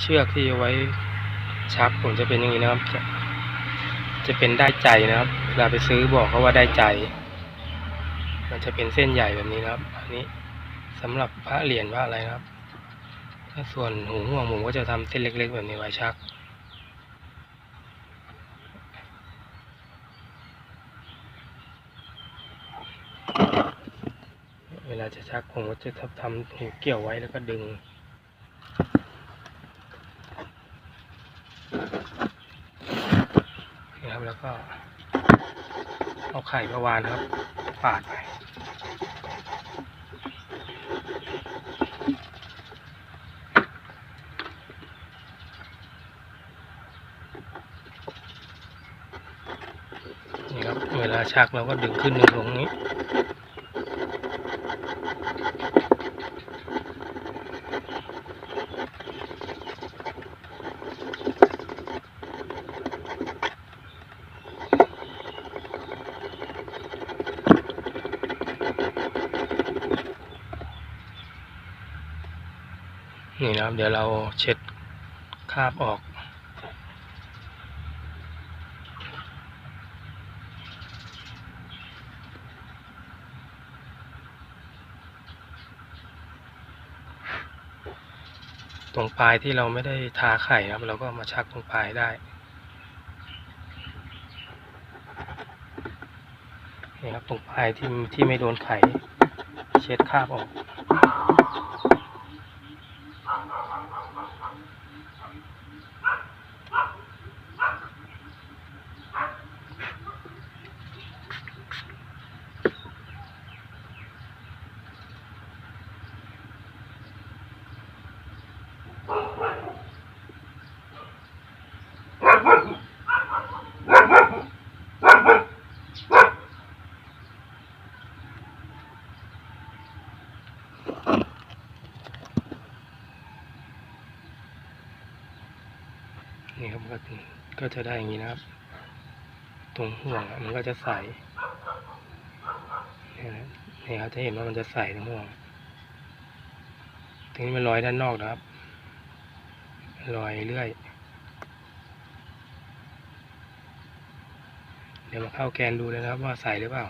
เชือกที่เอาไว้ชักผมจะเป็นอย่างนี้นะครับ จะจะเป็นได้ใจนะครับเวลาไปซื้อบอกเขาว่าได้ใจ มันจะเป็นเส้นใหญ่แบบนี้นะครับ อันนี้สำหรับพระเหรียญพระอะไรนะครับ ถ้าส่วนหูห่วงผมก็จะทำเส้นเล็ก ๆ แบบนี้ไว้ชักเวลาจะชักผมก็จะทำทำหูเกี่ยวไว้แล้วก็ดึง นะครับแล้วก็เอาไข่มาวานครับปาดไปนี่ครับเวลาชักเราก็ดึงขึ้นดึงลงนี้ นี่นะครับ เดี๋ยวเราเช็ดคราบออก ตรงปลายที่เราไม่ได้ทาไข่นะครับ เราก็มาชักตรงปลายได้นี่ครับตรงปลายที่ที่ไม่โดนไข่ เช็ดคราบออก นี่ครับก็ก็จะได้อย่างนี้นะครับ ตรงห่วงมันก็จะใสนี่นะนี่ครับจะเห็นว่ามันจะใสตรงห่วงตรงนี้มันรอยด้านนอกนะครับ ลอยเรื่อย เดี๋ยวมาเข้าแกนดูเลยนะครับว่าใสหรือเปล่า